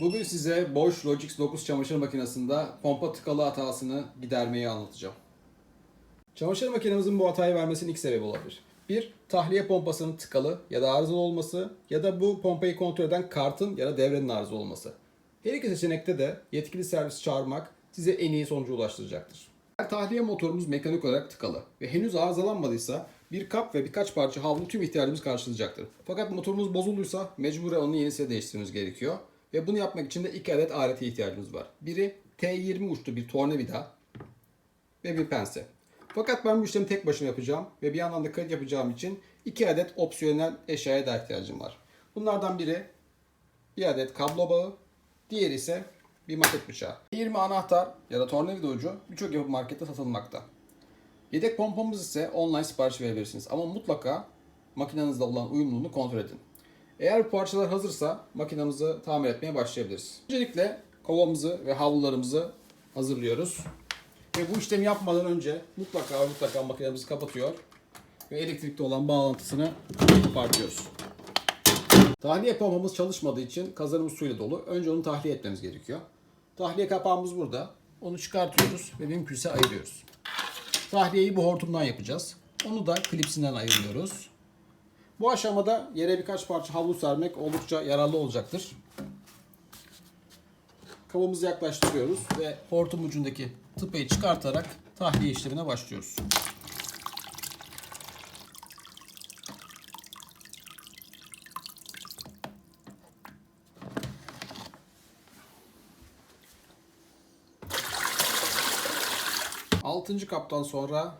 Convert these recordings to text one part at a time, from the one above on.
Bugün size Bosch Logix 9 çamaşır makinesinde pompa tıkalı hatasını gidermeyi anlatacağım. Çamaşır makinemizin bu hatayı vermesinin iki sebebi olabilir. Bir, tahliye pompasının tıkalı ya da arızalı olması ya da bu pompayı kontrol eden kartın ya da devrenin arızalı olması. Her iki seçenekte de yetkili servis çağırmak size en iyi sonucu ulaştıracaktır. Eğer tahliye motorumuz mekanik olarak tıkalı ve henüz arızalanmadıysa bir kap ve birkaç parça havlu tüm ihtiyacımız karşılayacaktır. Fakat motorumuz bozulduysa mecburen onu yenisine değiştirmemiz gerekiyor. Ve bunu yapmak için de iki adet alete ihtiyacımız var. Biri T20 uçlu bir tornavida ve bir pense. Fakat ben bu işlemi tek başıma yapacağım ve bir yandan da kayıt yapacağım için iki adet opsiyonel eşyaya da ihtiyacım var. Bunlardan biri bir adet kablo bağı, diğeri ise bir maket bıçağı. 20 anahtar ya da tornavida ucu birçok yapı markette satılmakta. Yedek pompamız ise online sipariş verebilirsiniz ama mutlaka makinenizde olan uyumluluğunu kontrol edin. Eğer parçalar hazırsa makinamızı tamir etmeye başlayabiliriz. Öncelikle kovamızı ve havlularımızı hazırlıyoruz. Ve bu işlemi yapmadan önce mutlaka mutlaka makinemizi kapatıyor ve elektrikli olan bağlantısını kopartıyoruz. Tahliye pompamız çalışmadığı için kazanımız suyla dolu. Önce onu tahliye etmemiz gerekiyor. Tahliye kapağımız burada. Onu çıkartıyoruz ve mümkünse ayırıyoruz. Tahliyeyi bu hortumdan yapacağız. Onu da klipsinden ayırıyoruz. Bu aşamada yere birkaç parça havlu sermek oldukça yararlı olacaktır. Kabımızı yaklaştırıyoruz ve hortum ucundaki tıpayı çıkartarak tahliye işlemine başlıyoruz. Altıncı kaptan sonra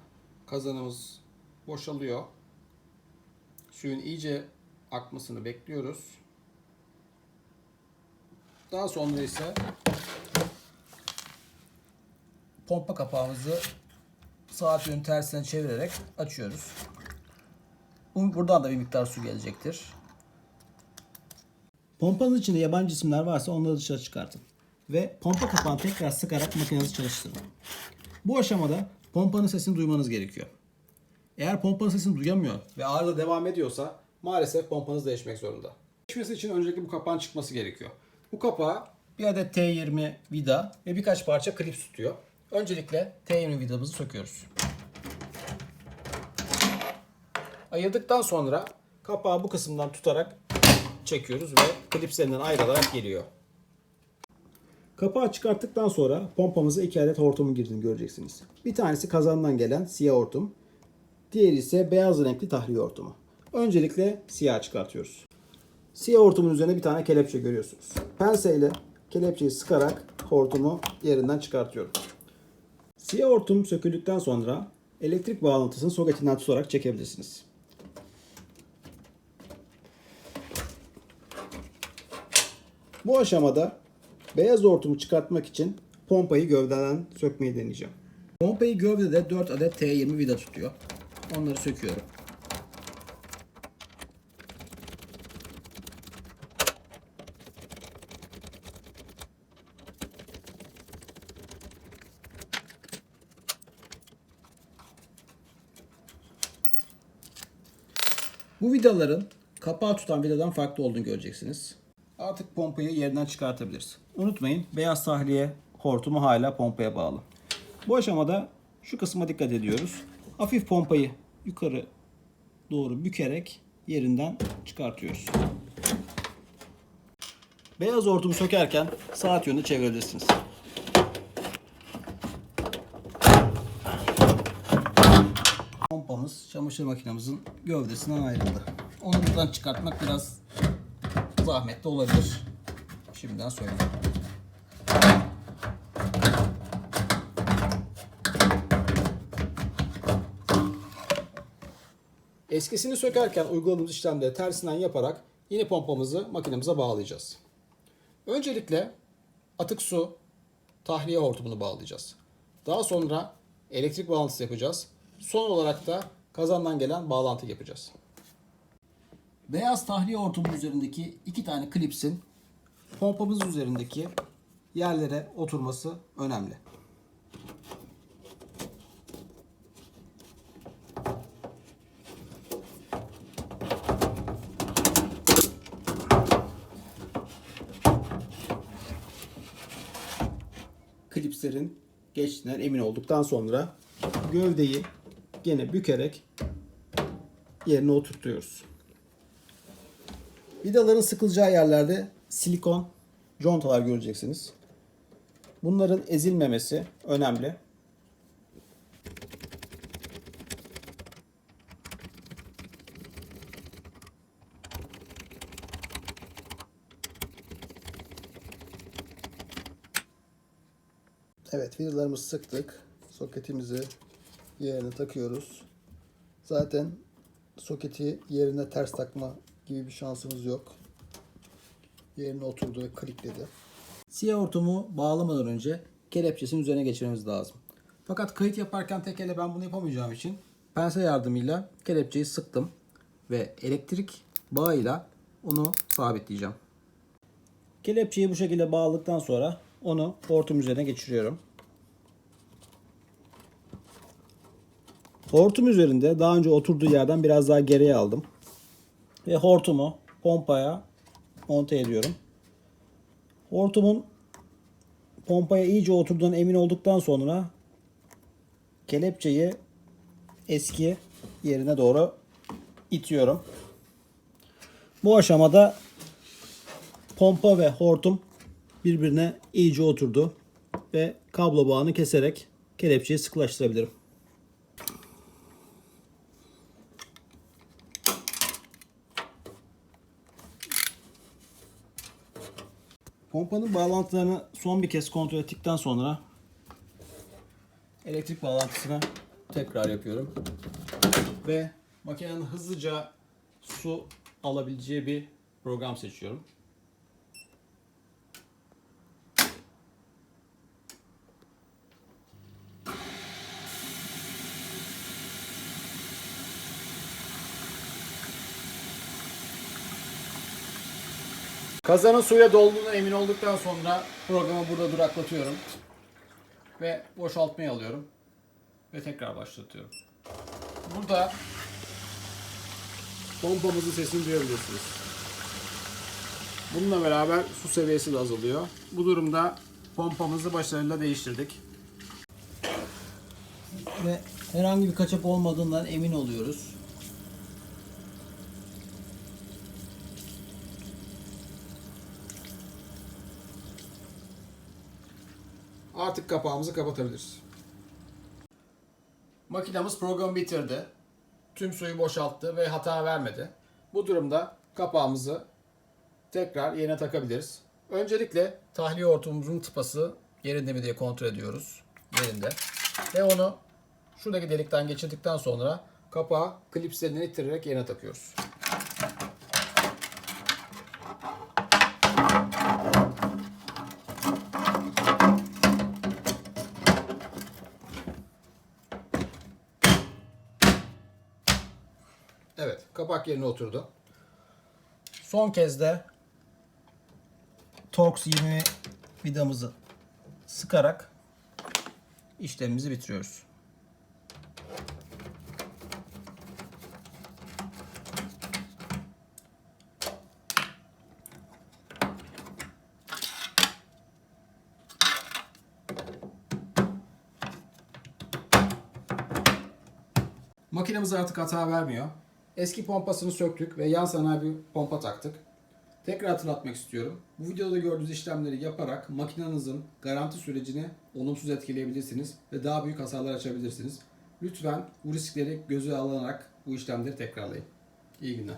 kazanımız boşalıyor. Suyun iyice akmasını bekliyoruz. Daha sonra ise pompa kapağımızı saat yönü tersine çevirerek açıyoruz. Bu- Buradan da bir miktar su gelecektir. Pompanın içinde yabancı cisimler varsa onları dışarı çıkartın. Ve pompa kapağını tekrar sıkarak makinenizi çalıştırın. Bu aşamada pompanın sesini duymanız gerekiyor. Eğer pompanın sesini duyamıyor ve arıza devam ediyorsa maalesef pompanız değişmek zorunda. Değişmesi için öncelikle bu kapağın çıkması gerekiyor. Bu kapağa bir adet T20 vida ve birkaç parça klip tutuyor. Öncelikle T20 vidamızı söküyoruz. Ayırdıktan sonra kapağı bu kısımdan tutarak çekiyoruz ve klipslerinden ayrılarak geliyor. Kapağı çıkarttıktan sonra pompamıza iki adet hortumun girdiğini göreceksiniz. Bir tanesi kazandan gelen siyah hortum. Diğeri ise beyaz renkli tahliye hortumu. Öncelikle siyah çıkartıyoruz. Siyah hortumun üzerine bir tane kelepçe görüyorsunuz. Pense ile kelepçeyi sıkarak hortumu yerinden çıkartıyorum. Siyah hortum söküldükten sonra elektrik bağlantısını soketinden tutarak çekebilirsiniz. Bu aşamada beyaz hortumu çıkartmak için pompayı gövdeden sökmeyi deneyeceğim. Pompayı gövdede 4 adet T20 vida tutuyor. Onları söküyorum. Bu vidaların kapağı tutan vidadan farklı olduğunu göreceksiniz. Artık pompayı yerinden çıkartabiliriz. Unutmayın beyaz tahliye hortumu hala pompaya bağlı. Bu aşamada şu kısma dikkat ediyoruz. Hafif pompayı yukarı doğru bükerek yerinden çıkartıyoruz. Beyaz hortumu sökerken saat yönünü çevirebilirsiniz. Pompamız çamaşır makinemizin gövdesinden ayrıldı. Onu buradan çıkartmak biraz zahmetli olabilir. Şimdiden söyleyeyim. Eskisini sökerken uyguladığımız işlemleri tersinden yaparak yeni pompamızı makinemize bağlayacağız. Öncelikle atık su tahliye hortumunu bağlayacağız. Daha sonra elektrik bağlantısı yapacağız. Son olarak da kazandan gelen bağlantı yapacağız. Beyaz tahliye hortumunun üzerindeki iki tane klipsin pompamız üzerindeki yerlere oturması önemli. Klipslerin geçtiğinden emin olduktan sonra gövdeyi gene bükerek yerine oturtuyoruz. Vidaların sıkılacağı yerlerde silikon contalar göreceksiniz. Bunların ezilmemesi önemli. Evet vidalarımızı sıktık. Soketimizi yerine takıyoruz. Zaten soketi yerine ters takma gibi bir şansımız yok. Yerine oturdu ve klikledi. Siyah hortumu bağlamadan önce kelepçesinin üzerine geçirmemiz lazım. Fakat kayıt yaparken tek elle ben bunu yapamayacağım için pense yardımıyla kelepçeyi sıktım ve elektrik bağıyla onu sabitleyeceğim. Kelepçeyi bu şekilde bağladıktan sonra onu hortum üzerine geçiriyorum. Hortum üzerinde daha önce oturduğu yerden biraz daha geriye aldım. Ve hortumu pompaya monte ediyorum. Hortumun pompaya iyice oturduğuna emin olduktan sonra kelepçeyi eski yerine doğru itiyorum. Bu aşamada pompa ve hortum birbirine iyice oturdu ve kablo bağını keserek kelepçeyi sıkılaştırabilirim. Pompanın bağlantılarını son bir kez kontrol ettikten sonra elektrik bağlantısını tekrar yapıyorum. Ve makinenin hızlıca su alabileceği bir program seçiyorum. Kazanın suyla dolduğuna emin olduktan sonra programı burada duraklatıyorum. Ve boşaltmayı alıyorum. Ve tekrar başlatıyorum. Burada pompamızın sesini duyabilirsiniz. Bununla beraber su seviyesi de azalıyor. Bu durumda pompamızı başarıyla değiştirdik. Ve herhangi bir kaçak olmadığından emin oluyoruz. Artık kapağımızı kapatabiliriz. Makinamız programı bitirdi. Tüm suyu boşalttı ve hata vermedi. Bu durumda kapağımızı tekrar yerine takabiliriz. Öncelikle tahliye hortumumuzun tıpası yerinde mi diye kontrol ediyoruz. Yerinde. Ve onu şuradaki delikten geçirdikten sonra kapağı klipslerinden ittirerek yerine takıyoruz. Evet, kapak yerine oturdu. Son kez de Torx 20 vidamızı sıkarak işlemimizi bitiriyoruz. Makinemiz artık hata vermiyor. Eski pompasını söktük ve yan sanayi bir pompa taktık. Tekrar hatırlatmak istiyorum. Bu videoda gördüğünüz işlemleri yaparak makinenizin garanti sürecini olumsuz etkileyebilirsiniz ve daha büyük hasarlar açabilirsiniz. Lütfen bu riskleri göze alınarak bu işlemleri tekrarlayın. İyi günler.